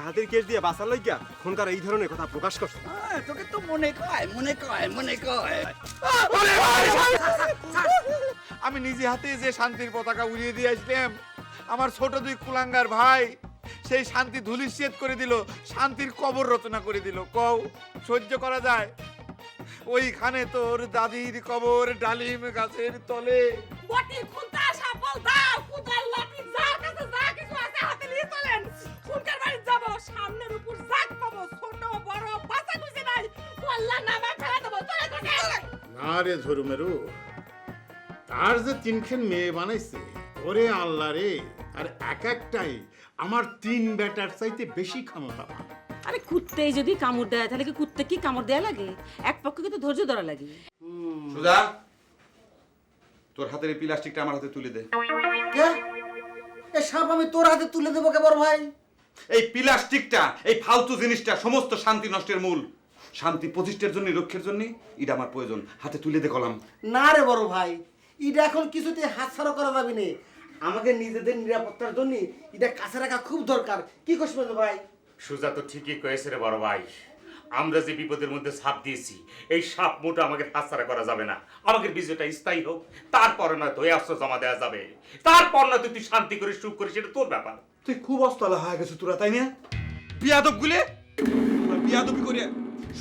ডাহাতের case দিয়ে বাঁচার লইগা ফোনকার এই ধরনের কথা প্রকাশ করছে। তোকে তো মনে কয় মনে কয় মনে কয়। আমি নিজে হাতে যে শান্তির পতাকা উড়িয়ে দিয়ে আসলাম আমার ছোট দুই কুলাঙ্গার ভাই সেই শান্তি ধুলিশ্বেদ করে দিল শান্তির কবর রচনা করে দিল। কও সহ্য করা যায়? ওইখানে তোর দাদির কবর ডালিম গাছের তলে। বটি সাপল দাও কুদাল লাঠি যার কাছে যা কিছু আছে হাতে নিয়ে চলেন আল্লাহ নামে ফেলা দেবো চলে চলে না রে ঝরুমেরু তার যে তিনখান মেয়ে বানাইছে ওরে আল্লাহ রে আর এক একটাই আমার তিন বেটার চাইতে বেশি ক্ষমতা আরে কুত্তেই যদি কামড় দেয় তাহলে কি কুত্তে কি কামড় দেয়া লাগে? এক পক্ষকে তো ধৈর্য ধরা লাগে। সুজা তোর হাতের এই প্লাস্টিকটা আমার হাতে তুলে দে। কে? এ সাপ আমি তোর হাতে তুলে দেবো কে বড় ভাই? এই প্লাস্টিকটা এই ফালতু জিনিসটা সমস্ত শান্তি নষ্টের মূল। শান্তি প্রতিষ্ঠার জন্য রক্ষের জন্য এটা আমার প্রয়োজন। হাতে তুলে দে কলাম। না রে বড় ভাই এটা এখন কিছুতে হাতছাড়া করা যাবে না। আমাকে নিজেদের নিরাপত্তার জন্য এটা কাছে রাখা খুব দরকার। কি করছ ভাই? সুজা তো ঠিকই কয়েছে রে বড় ভাই। আমরা যে বিপদের মধ্যে সাপ দিয়েছি এই সাপ মোটা আমাকে হাতছাড়া করা যাবে না। আমাকে বিজয়টা স্থায়ী হোক তারপরে না তো অস্ত্র জমা দেওয়া যাবে। তারপর না তুই শান্তি করে সুখ করে সেটা তোর ব্যাপার। তুই খুব অস্তলা হয়ে গেছে তোরা তাই না? বিয়াদব গুলে? বিয়াদবি করে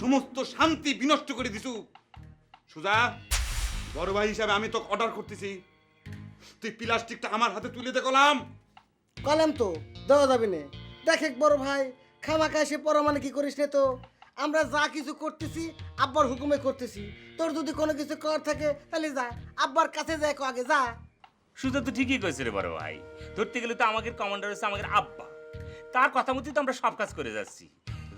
সমস্ত শান্তি বিনষ্ট করে দিছু। সুজা বড় ভাই হিসাবে আমি তোকে অর্ডার করতেছি। তুই প্লাস্টিকটা আমার হাতে তুলে দে কলাম। কলেম তো দেওয়া যাবে না। দেখ বড় ভাই খামাকা এসে পরমানে কি করিস নে তো? আমরা যা কিছু করতেছি আব্বার হুকুমে করতেছি। তোর যদি কোনো কিছু কর থাকে তাহলে যা। আব্বার কাছে যায় কো আগে যা। সুজা তো ঠিকই কয়েছে রে বড় ভাই। ধরতে গেলে তো আমাদের কমান্ডার হচ্ছে আমাদের আব্বা। তার কথা মতোই তো আমরা সব কাজ করে যাচ্ছি।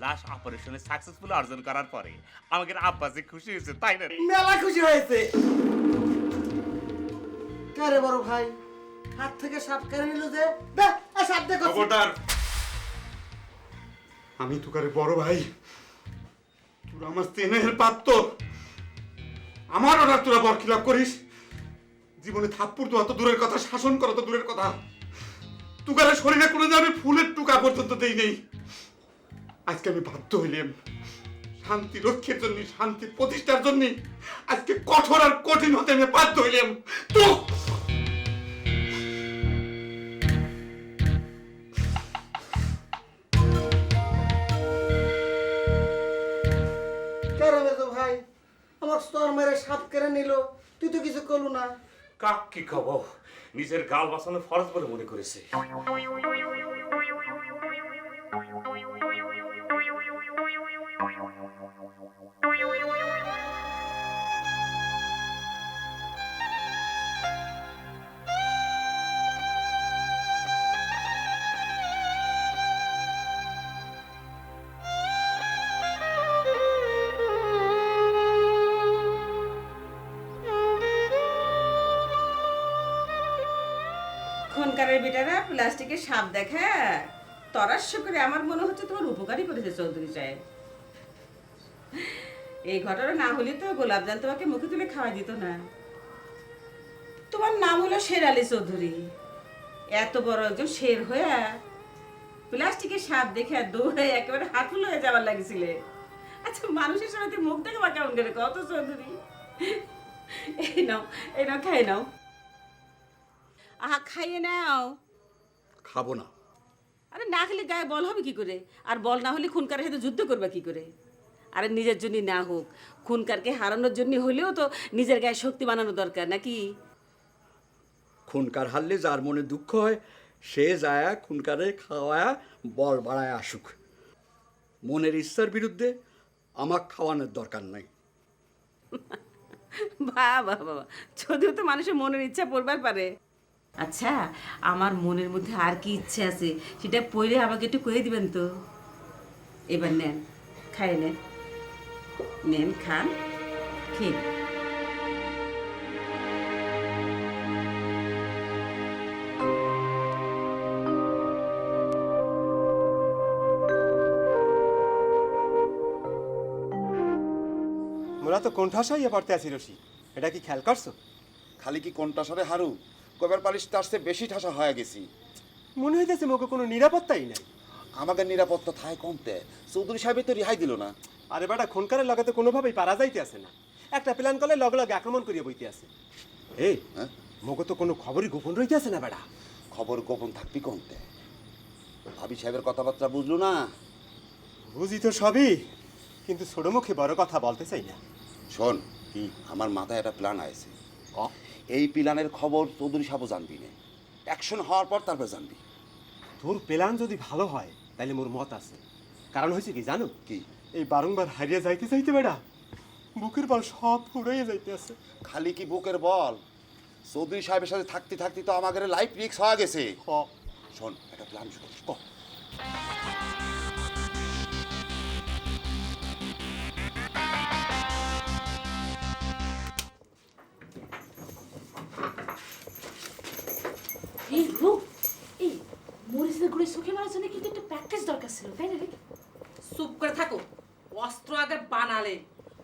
লাশ অপারেশনে সাকসেসফুল অর্জন করার পরে আমাদের আব্বা যে খুশি হয়েছে তাই না? মেলা খুশি হয়েছে। কারে বড় ভাই? হাত থেকে সাপ কেড়ে নিল যে। দে এ সাপ দেখো। খবরদার। আমি তোকারে বড় ভাই। তোরা আমার স্নেহের পাত্র আমার অর্ডার তোরা বরখিলাপ করিস। জীবনে থাপ্পড় তো অত দূরের কথা শাসন করা তো দূরের কথা। তুকারে শরীরে কোনো যে আমি ফুলের টুকা পর্যন্ত দেই নেই। আজকে আমি বাধ্য হইলাম শান্তি রক্ষের জন্য শান্তি প্রতিষ্ঠার জন্য। আজকে কঠোর আর কঠিন হতে আমি বাধ্য হইলাম। তো! ভাই? আমার স্তর মেরে সাপ কেড়ে নিল। তুই তো কিছু করলু না। কাক কি খবর নিজের গাল বাঁচানো ফরজ বলে মনে করেছে। বেটারা, প্লাস্টিকের সাপ দেখা তরাস্য করে আমার মনে হচ্ছে তোমার উপকারই করেছে চৌধুরী সাহেব। এই ঘটনা না হলে তো গোলাপজান তোমাকে মুখে তুলে খাওয়া দিত না। তোমার নাম হলো শের আলী চৌধুরী। এত বড় একজন শের হয়ে প্লাস্টিকের সাপ দেখে দৌড়ে একেবারে হাতুল হয়ে যাওয়ার লাগছিল। আচ্ছা মানুষের সাথে মুখ দেখে বা কেমন করে কত চৌধুরী? এই নাও এই নাও, খাই নাও। আহা খাইয়ে নাও। খাব না। আরে না খেলে গায়ে বল হবে কি করে? আর বল না হলে খুনকারের সাথে যুদ্ধ করবে কি করে? আরে নিজের জন্য না হোক খুনকারকে হারানোর জন্য হলেও তো নিজের গায়ে শক্তি বানানো দরকার নাকি? খুনকার হারলে যার মনে দুঃখ হয় সে যায় খুনকারে খাওয়ায়া বল বাড়ায় আসুক। মনের ইচ্ছার বিরুদ্ধে আমার খাওয়ানোর দরকার নাই। বাহ বাহ বাবা যদিও তো মানুষের মনের ইচ্ছা পড়বার পারে। আচ্ছা আমার মনের মধ্যে আর কি ইচ্ছে আছে, সেটা পড়ে আমাকে একটু কয়ে দিবেন তো। এবার নেন খাই নেন। নেন, খান, খেয়ে মোরা তো কোণঠাসা হইয়া পড়তে আছি রশি, এটা কি খেয়াল করছ? খালি কি কোনটা সরে হারু? কবার পালিশ তার চেয়ে বেশি ঠাসা হয়ে গেছি। মনে হইতেছে মোকে কোনো নিরাপত্তাই নাই। আমাকে নিরাপত্তা থায় কমতে চৌধুরী সাহেবের তো রেহাই দিল না। আরে বেটা খুনকারের লগে তো কোনোভাবেই পারা যাইতে আছে না। একটা প্ল্যান করলে লগে লগে আক্রমণ করিয়া বইতে আছে এই হ্যাঁ? মগো তো কোনো খবরই গোপন রইতে আছে না বেটা। খবর গোপন থাকবি কমতে। ভাবি সাহেবের কথাবার্তা বুঝলো না? বুঝি তো সবই কিন্তু ছোট মুখে বড় কথা বলতে চাই না। শোন কি? আমার মাথায় একটা প্ল্যান আছে এই প্ল্যানের খবর চৌধুরী সাহেবও জানবি না। অ্যাকশন হওয়ার পর তারপর জানবি। তোর প্ল্যান যদি ভালো হয় তাহলে মোর মত আছে। কারণ হয়েছে কি জানো? কি? এই বারংবার হারিয়ে যাইতে যাইতে বেড়া বুকের বল সব ফুরাইয়া যাইতে আছে খালি কি বুকের বল? চৌধুরী সাহেবের সাথে থাকতে থাকতে তো আমাদের লাইফ রিক্স হওয়া গেছে। শোন একটা প্ল্যান শোন ক। এই রূপ এই মরিচের গুড়ি সুখে মারার জন্য কিন্তু একটু প্র্যাকটিস দরকার ছিল তাই না রে? চুপ করে থাকো অস্ত্র আগে বানালে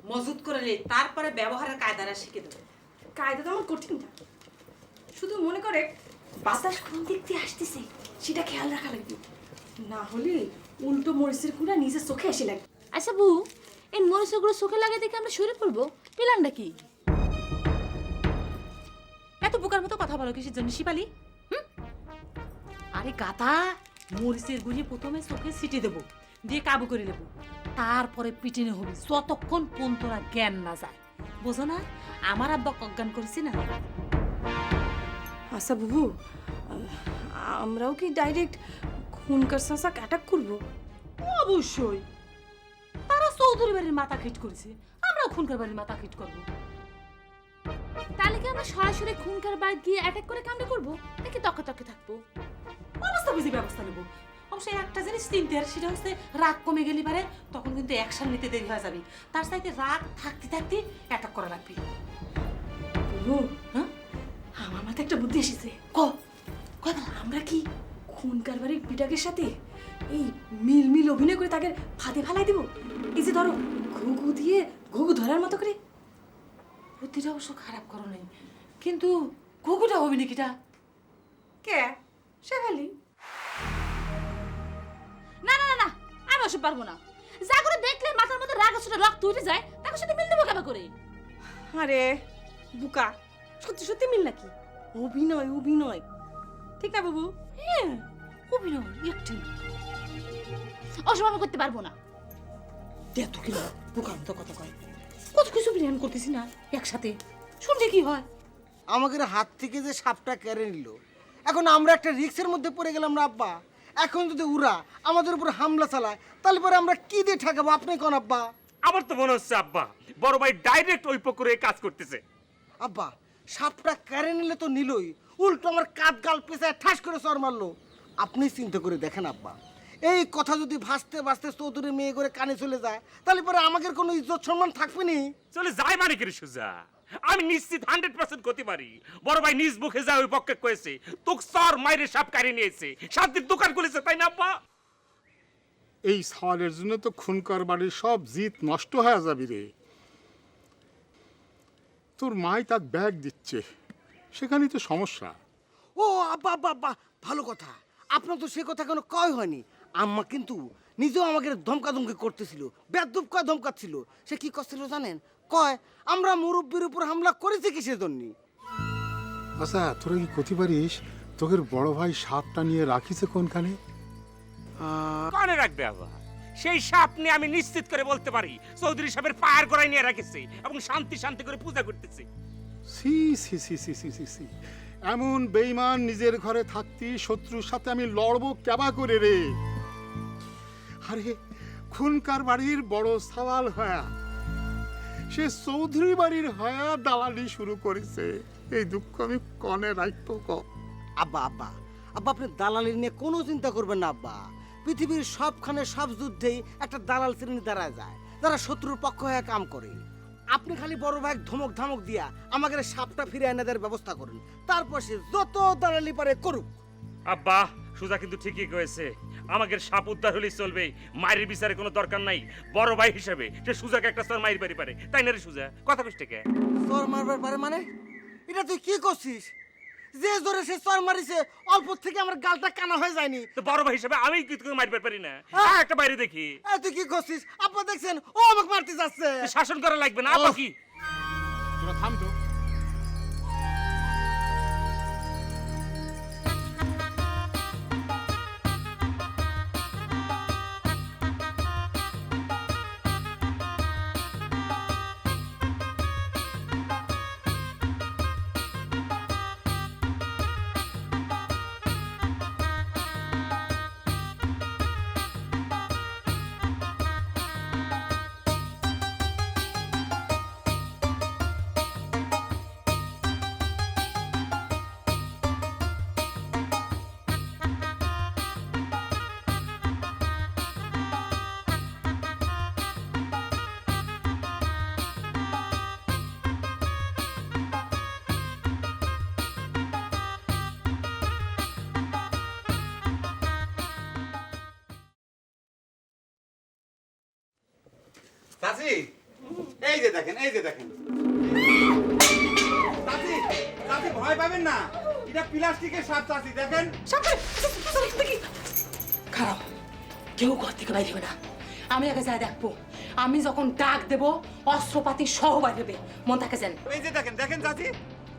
মজুত করে নে তারপরে ব্যবহারের কায়দারা শিখে দেবে। কায়দা তো আমার কঠিন না শুধু মনে করে বাতাস কোন দিক দিয়ে আসতেছে সেটা খেয়াল রাখা লাগবে। না হলে উল্টো মরিচের গুঁড়া নিজের চোখে এসে লাগবে। আচ্ছা বউ এই মরিচগুলো চোখে লাগে দেখে আমরা সরে পড়ব? প্ল্যানটা কি? এত বোকার মতো কথা বলো কিসের জন্য শিপালি? আরে গাতা মরিচের গুঁড়ি প্রথমে চোখে ছিটে দেবো দিয়ে কাবু করে নেব। তারপরে পিটিনে হবে যতক্ষণ পন্তরা জ্ঞান না যায়। বোঝো না আমার আব্বা অজ্ঞান করেছি না? আচ্ছা বুবু আমরাও কি ডাইরেক্ট খুনকার সাসাক অ্যাটাক করব? অবশ্যই। তারা চৌধুরী বাড়ির মাথা খিট করেছে আমরাও খুনকার বাড়ির মাথা খিট করব। তাহলে কি আমরা সরাসরি খুনকার বাড়ি গিয়ে অ্যাটাক করে কামড়ে করব নাকি তকে তকে থাকব? অবস্থা বুঝে ব্যবস্থা নেব। অবশ্যই একটা জিনিস চিনতে আর সেটা হচ্ছে রাগ কমে গেলে পারে তখন কিন্তু অ্যাকশন নিতে দেরি হয়ে যাবে। তার সাথে রাগ থাকতে থাকতে অ্যাটাক করা লাগবে। হ্যাঁ? আমার মাথায় একটা বুদ্ধি এসেছে। ক? বলা? আমরা কি খুনকার বাড়ির পিটাকের সাথে এই মিল মিল অভিনয় করে তাকে ফাঁদে ফেলাই দিব? এই যে ধরো ঘুঘু দিয়ে ঘুঘু ধরার মতো করে। বুদ্ধিটা অবশ্য খারাপ করো নাই। কিন্তু ঘুঘুটা হবে নাকিটা কে? শেফালি। না না না না আমি ওসব পারব না। যা করে দেখলে মাথার মধ্যে রাগ আসলে রক্ত উঠে যায় তাকে সাথে মিল দেবো কেমন করে? আরে বুকা সত্যি সত্যি মিল নাকি? অভিনয় অভিনয়। ঠিক না বাবু? হ্যাঁ অভিনয় একটি। ওসব আমি করতে পারব না। এত কিলো বোকার মতো কথা কয় কত কিছু প্ল্যান করতেছি না একসাথে। শুনলে কি হয়? আমাদের হাত থেকে যে সাপটা কেড়ে নিল এখন আমরা একটা রিক্সের মধ্যে পড়ে গেলাম না আব্বা? এখন যদি উরা আমাদের উপর হামলা চালায় তাহলে পরে আমরা কি দিয়ে ঠেকাবো? আপনি কোন আব্বা? আমার তো মনে হচ্ছে আব্বা বড় ভাই ডাইরেক্ট ওই পুকুরে কাজ করতেছে। আব্বা সাপটা কেড়ে নিলে তো নিলই। উল্টো আমার কাত গাল পেঁচায় ঠাস করে সর মারলো। আপনি চিন্তা করে দেখেন আব্বা এই কথা যদি ভাসতে ভাসতে চৌধুরী মেয়ে করে কানে চলে যায় তাহলে পরে আমাদের কোনো ইজ্জত সম্মান থাকবে নি? চলে যায় মানে কি সুজা? আমি নিশ্চিত হান্ড্রেড পার্সেন্ট করতে পারি বড় ভাই নিজ মুখে যায় ওই পক্ষে কয়েছে তোক সর মাইরে সাপ কাড়ি নিয়েছে। শান্তির দোকান খুলেছে তাই না আব্বা? এই সওয়ালের জন্য তো খুনকার বাড়ির সব জিত নষ্ট হয়ে যাবি রে। তোর মাই তার ব্যাগ দিচ্ছে সেখানেই তো সমস্যা। ও আব্বা আব্বা আব্বা ভালো কথা। আপনার তো সে কথা কোনো কয় হয়নি। আম্মা কিন্তু নিজেও আমাকে ধমকা ধমকি করতেছিল বেদুপ কয় ধমকাচ্ছিল। সে কি করছিল জানেন? কয় আমরা মুরব্বীর উপর হামলা করেছি কিসের জন্য? আচ্ছা তোরা কি করতে পারিস? তোদের বড় ভাই সাপটা নিয়ে রাখিছে কোনখানে? কানে রাখবে আবার। সেই সাপ নিয়ে আমি নিশ্চিত করে বলতে পারি চৌধুরী সাহেবের পায়ের গোড়ায় নিয়ে রেখেছে এবং শান্তি শান্তি করে পূজা করতেছে। সি সি সি সি সি সি সি এমন বেইমান নিজের ঘরে থাকতি শত্রুর সাথে আমি লড়বো কেবা করে রে? আরে খুনকার বাড়ির বড় সওয়াল হয়া। সে চৌধুরী বাড়ির হয়া দালালি শুরু করেছে। এই দুঃখ আমি কনে রাখব ক। আব্বা আব্বা আব্বা আপনি দালালি নিয়ে কোনো চিন্তা করবেন না আব্বা। পৃথিবীর সবখানে সব যুদ্ধেই একটা দালাল শ্রেণি দাঁড়া যায় যারা শত্রুর পক্ষ হয়ে কাম করে। আপনি খালি বড় ভাই ধমক ধমক দিয়া আমাকে সাপটা ফিরে এনে দেওয়ার ব্যবস্থা করুন। তারপর সে যত দালালি পারে করুক। আব্বা সুজা কিন্তু ঠিকই কয়েছে। আমাকে সাপ উদ্ধার হলেই চলবে। মায়ের বিচারে কোনো দরকার নাই। বড় ভাই হিসেবে সে সুজাকে একটা স্তর মায়ের বাড়ি পারে। তাই না রে সুজা? কথা কইস কে তোর মারবার পারে মানে? এটা তুই কি করছিস? যে জোরে সে চর মারিছে অল্প থেকে আমার গালটা কানা হয়ে যায়নি। তো বড় ভাই হিসেবে আমি কি তোকে মারতে পারি না? হ্যাঁ। আয় একটা বাইরে দেখি। এই তুই কি করছিস? আপা দেখছেন ও আমাকে মারতে যাচ্ছে। শাসন করা লাগবে না আপা কি? তোরা থাম তো। চাচি এই যে দেখেন এই যে দেখেন। চাচি চাচি ভয় পাবেন না। এটা প্লাস্টিকের সাপ চাচি দেখেন। খারাপ। কেউ ঘর থেকে বাইরে হবে না। আমি আগে যাই দেখব আমি যখন ডাক দেব অস্ত্রপাতি সহ বাইরে হবে। মন থাকে যেন। এই যে দেখেন দেখেন চাচি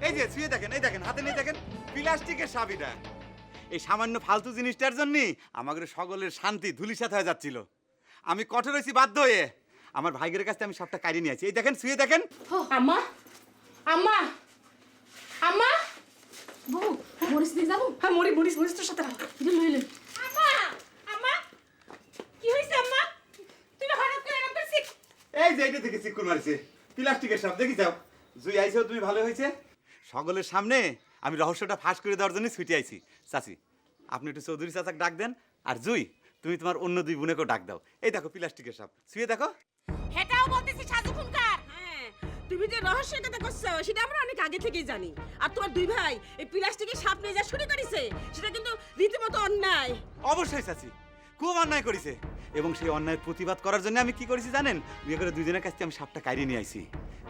এই যে শুয়ে দেখেন এই দেখেন হাতে নিয়ে দেখেন। প্লাস্টিকের সাপ এটা। এই সামান্য ফালতু জিনিসটার জন্য আমাদের সকলের শান্তি ধুলিসাত হয়ে যাচ্ছিল। আমি কঠোর হয়েছি বাধ্য হয়ে। আমার ভাইগের কাছে আমি সাপটা কাড়ি নিয়ে আছি এই দেখেন শুয়ে দেখেন। আম্মা আম্মা আম্মা। বউ মরিস দিয়ে যাব? হ্যাঁ মরি মরিস মরিস তোর সাথে এটা লই লই আম্মা আম্মা কি হয়েছে আম্মা? তুমি হঠাৎ করে এরকম করছিস? এই যে এটা থেকে চিকুন মারিছে। প্লাস্টিকের সাপ দেখি যাও। জুই আইছো তুমি ভালো হয়েছে? সকলের সামনে আমি রহস্যটা ফাঁস করে দেওয়ার জন্য ছুটে আইছি। চাচি আপনি একটু চৌধুরী চাচাকে ডাক দেন। আর জুই তুমি তোমার অন্য দুই বোনেকেও ডাক দাও। এই দেখো প্লাস্টিকের সাপ শুয়ে দেখো। হেটাও বলতেছি সাজু খুনকার। হ্যাঁ তুমি যে রহস্যের কথা করছ সেটা আমরা অনেক আগে থেকেই জানি। আর তোমার দুই ভাই এই প্লাস্টিকের সাপ নিয়ে যা শুরু করেছে সেটা কিন্তু রীতিমতো অন্যায়। অবশ্যই চাচি। খুব অন্যায় করেছে। এবং সেই অন্যায়ের প্রতিবাদ করার জন্য আমি কি করেছি জানেন? বিয়ে করে দুজনের কাছ থেকে আমি সাপটা কাইরে নিয়ে আইছি।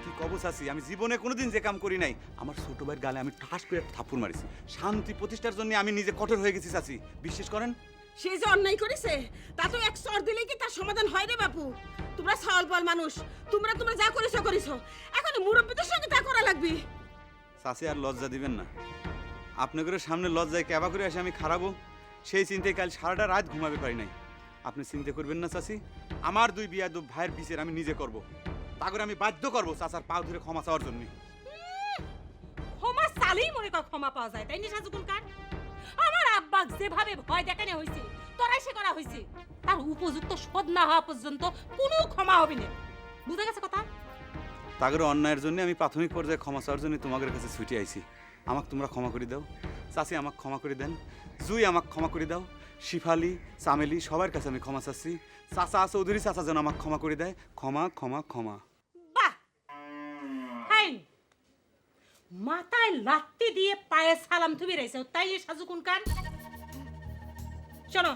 কি কব চাচি? আমি জীবনে কোনোদিন যে কাম করি নাই। আমার ছোট ভাইয়ের গালে আমি ঠাস করে একটা থাপ্পড় মারিছি। শান্তি প্রতিষ্ঠার জন্য আমি নিজে কঠোর হয়ে গেছি চাচি। বিশ্বাস করেন? সে যে অন্যায় করেছে তা তো এক সর দিলেই কি তার সমাধান হয় রে বাপু? তোমরা সল পাল মানুষ তোমরা তোমরা যা করেছ করেছ। এখন মুরব্বীদের সঙ্গে তা করা লাগবে। চাচি আর লজ্জা দিবেন না। আপনাদের সামনে লজ্জায় ক্যাবা করে আসে আমি খারাপও সেই চিন্তায় কাল সারাটা রাত ঘুমাবে পারি নাই। আপনি চিন্তা করবেন না চাচি আমার দুই বিয়া দু ভাইয়ের বিচার আমি নিজে করব। তা করে আমি বাধ্য করব চাচার পাও ধরে ক্ষমা চাওয়ার জন্য। ক্ষমা চালেই মনে কর ক্ষমা পাওয়া যায় তাই না সাজু খুনকার আমার আব্বা যেভাবে ভয় দেখানো হয়েছে তোরাই সে করা হয়েছে তার উপযুক্ত শোধ না হওয়া পর্যন্ত কোনো ক্ষমা হবে না। বুঝে গেছে কথা? তাগের অন্যায়ের জন্য আমি প্রাথমিক পর্যায়ে ক্ষমা চাওয়ার জন্য তোমাদের কাছে ছুটে আইছি। আমাকে তোমরা ক্ষমা করে দাও। চাচি আমাকে ক্ষমা করে দেন। জুই আমাকে ক্ষমা করে দাও। শিফালি চামেলি সবার কাছে আমি ক্ষমা চাচ্ছি। চাচা চৌধুরী চাচা যেন আমাকে ক্ষমা করে দেয়। ক্ষমা ক্ষমা ক্ষমা বাহ হাই মাথায় লাত্তি দিয়ে পায়ে সালাম থুবি রয়েছে তাই সাজু খুনকার? শোনো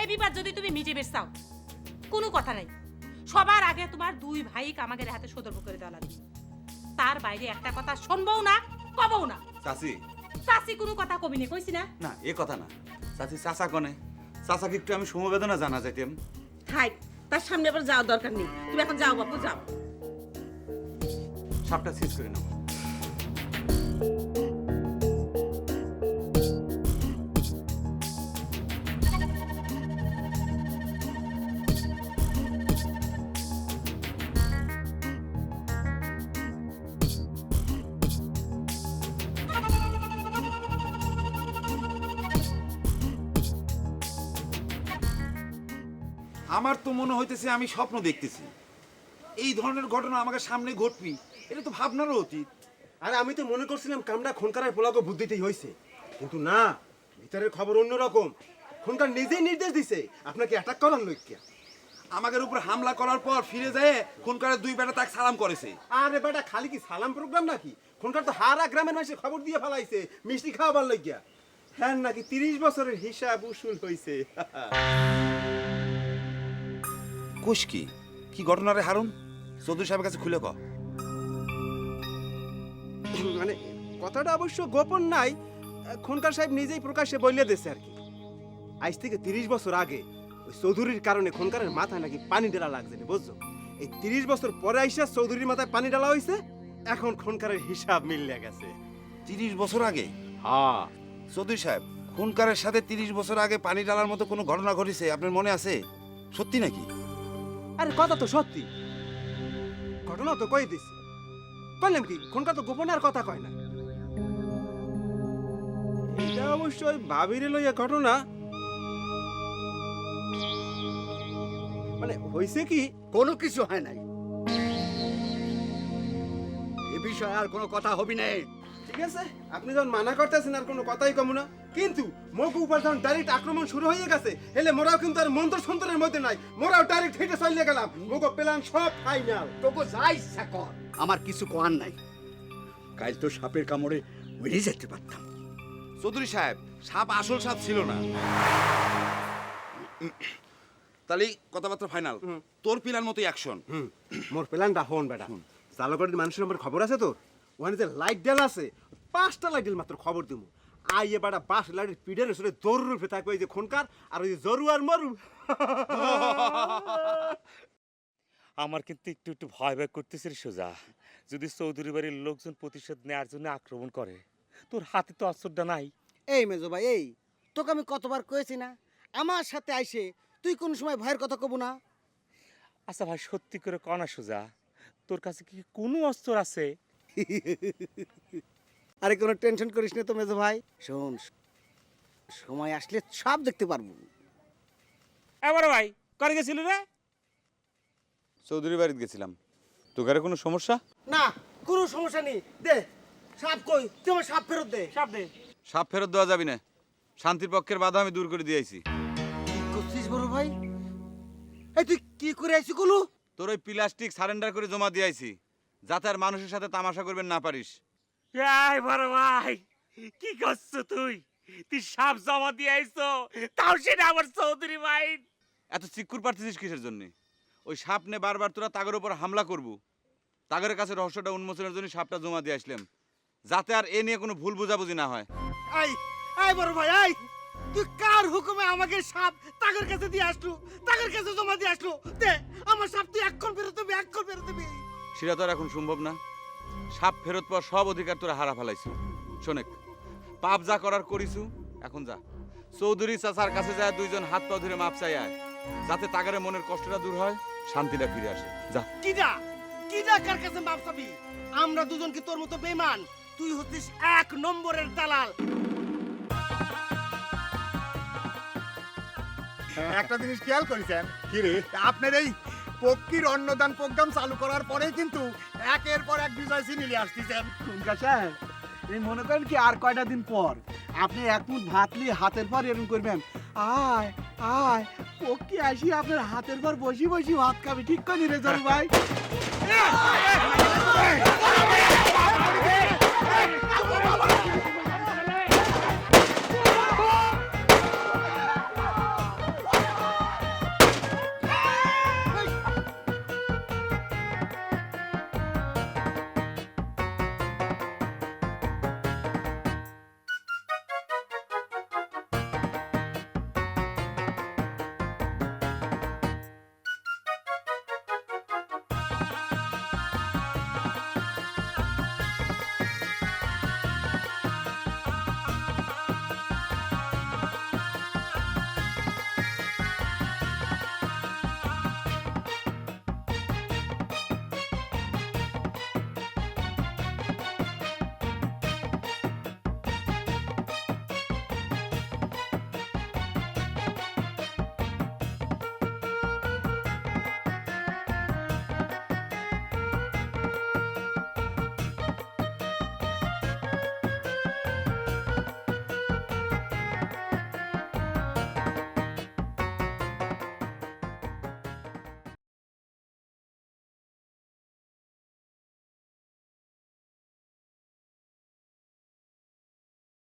এই বিবাদ যদি তুমি মিটে বেশ চাও কোনো কথা নাই। সবার আগে তোমার দুই ভাই আমাদের হাতে সতর্ক করে দেওয়া লাগবে। তার বাইরে একটা কথা শুনবও না কবও না। চাচি। চাষি কোনো কথা কবি নে কইছি না? না এ কথা না। চাচি চাচা কনে? চাচাকে একটু আমি সমবেদনা জানা যাইতাম। হাই তার সামনে আবার যাওয়ার দরকার নেই। তুমি এখন যাও বাপু যাও। সবটা শেষ করে নাও আমার তো মনে হইতেছে আমি স্বপ্ন দেখতেছি। এই ধরনের ঘটনা আমাকে সামনে ঘটবি এটা তো ভাবনারও অতীত। আর আমি তো মনে করছিলাম কামটা খুনকারের পোলাকে বুদ্ধিতেই হয়েছে কিন্তু না ভিতরের খবর অন্যরকম। খুনকার নিজেই নির্দেশ দিছে আপনাকে অ্যাটাক করার লইকিয়া। আমাদের উপর হামলা করার পর ফিরে যায় খুন করে দুই বেটা তাকে সালাম করেছে। আরে বেটা খালি কি সালাম প্রোগ্রাম নাকি? খুনকার তো হারা গ্রামের মানুষের খবর দিয়ে ফেলাইছে মিষ্টি খাওয়াবার লইকিয়া। হ্যাঁ নাকি তিরিশ বছরের হিসাব উসুল হইছে। কোষ কি? কি ঘটনা রে হারুন? চৌধুরী সাহেবের কাছে খুলে ক। মানে কথাটা অবশ্য গোপন নাই খনকার সাহেব নিজেই প্রকাশ্যে বললে দিয়েছে আর কি। আজ থেকে তিরিশ বছর আগে ওই চৌধুরীর কারণে খনকারের মাথায় নাকি পানি ডালা লাগছে বুঝছ? এই তিরিশ বছর পরে আইসা চৌধুরীর মাথায় পানি ডালা হয়েছে এখন খনকারের হিসাব মিলিয়ে গেছে। তিরিশ বছর আগে? হ্যাঁ। চৌধুরী সাহেব খুনকারের সাথে তিরিশ বছর আগে পানি ডালার মতো কোনো ঘটনা ঘটেছে? আপনার মনে আছে? সত্যি নাকি? আরে, কথা তো সত্যি। ঘটনা তো কই দিছি? বললাম কি খনকার তো গোপনে আর কথা কয় না। এটা অবশ্যই ভাবিরে লইয়া ঘটনা। মানে হইছে কি, কোনো কিছু হয় নাই। এ বিষয়ে আর কোনো কথা হবি না ঠিক আছে? আপনি যখন মানা করতেছেন আর কোনো কথাই কম না কিন্তু মগু উপর যখন ডাইরেক্ট আক্রমণ শুরু হয়ে গেছে হেলে মোরাও কিন্তু আর মন্ত্র সন্তরের মধ্যে নাই মোরাও ডাইরেক্ট হেঁটে চলে গেলাম। মগো প্ল্যান সব ফাইনাল তোকে যা ইচ্ছা কর। আমার কিছু করার নাই। কাল তো সাপের কামড়ে বেরিয়ে যেতে পারতাম। চৌধুরী সাহেব সাপ আসল সাপ ছিল না। তাহলে কথাবার্তা ফাইনাল তোর পিলার মতো অ্যাকশন হুম। মোর প্ল্যানটা হন বেটা। জালগড়ের মানুষের আমার খবর আছে তোর? ওখানে যে লাইট ডেল আছে পাঁচটা লাইট ডেল মাত্র খবর দিব আইয়ে বাড়া বাস লাইটের পিঠের উপরে দৌড় রূপে থাকবে ওই যে খনকার আর ওই যে জরু আর মরু। আমার কিন্তু একটু একটু ভয় ভয় করতেছে রে সোজা। যদি চৌধুরী বাড়ির লোকজন প্রতিশোধ নেওয়ার জন্য আক্রমণ করে তোর হাতে তো অস্ত্রটা নাই। এই মেজো ভাই এই তোকে আমি কতবার কয়েছি না? আমার সাথে আইসে তুই কোন সময় ভয়ের কথা কব না? আচ্ছা ভাই সত্যি করে কনা সোজা তোর কাছে কি কোনো অস্ত্র আছে? আরে কোনো টেনশন করিস না তো মেজো ভাই। শোন সময় আসলে সব দেখতে পারব। এবার ভাই করে গেছিল রে? চৌধুরী বাড়িতে গেছিলাম। তোকারে কোনো সমস্যা? না কোনো সমস্যা নেই। দে সাপ কই? তুই আমার সাপ ফেরত দে। সাপ দে। সাপ ফেরত দেওয়া যাবি না। শান্তির পক্ষের বাধা আমি দূর করে দিয়েছি কি করছিস বড় ভাই? এই তুই কি করে আইছি গুলু তোর ওই প্লাস্টিক সারেন্ডার করে জমা দিয়েছি যাতে আর মানুষের সাথে তামাশা করবেন না পারিস। এই বড় ভাই কি করছ তুই? তুই সাপ জমা দিয়ে আইছো তাও সেটা আমার চৌধুরী ভাই। এত চিকুর পারতেছিস কিসের জন্য? ওই সাপ নে বারবার তোরা তাগের উপর হামলা করবু। তাগের কাছে রহস্যটা উন্মোচনের জন্য সাপটা জমা দিয়ে আসলাম। যাতে আর এ নিয়ে কোনো ভুল বোঝাবুঝি না হয়। আই আই বড় ভাই আই তুই কার হুকুমে আমাকে সাপ তাগের কাছে দিয়ে আসলু? তাগের কাছে জমা দিয়ে আসলু? দে আমার সাপ তুই এক্ষণ ফেরত দিবি এক্ষণ ফেরত দিবি। সেটা তো আর এখন সম্ভব না। সাপ ফেরত পাওয়ার সব অধিকার তোরা হারা ফেলাইছু। শোনেক পাপ যা করার করিছু এখন যা। চৌধুরী চাচার কাছে যায় দুইজন হাত পা ধরে মাপ চাই আয়। যাতে তাগারে মনের কষ্টটা দূর হয় শান্তিটা ফিরে আসে। যা। কিডা কিডা কার কাছে মাপ চাবি? আমরা দুজন কি তোর মতো বেমান তুই হচ্ছিস এক নম্বরের দালাল। একটা জিনিস খেয়াল করেছেন? কি রে? আপনার এই পক্ষীর অন্নদান প্রোগ্রাম চালু করার পরেই কিন্তু একের পর এক বিজয় চিনিলে আসতেছেন কুনকা সাহেব এই মনে করেন কি আর কয়টা দিন পর আপনি এক মুঠ ভাত নিয়ে হাতের পর এরকম করবেন? আয় আয় পক্ষী আসি আপনার হাতের পর বসি বসি ভাত খাবে। ঠিক করে রে জরু ভাই?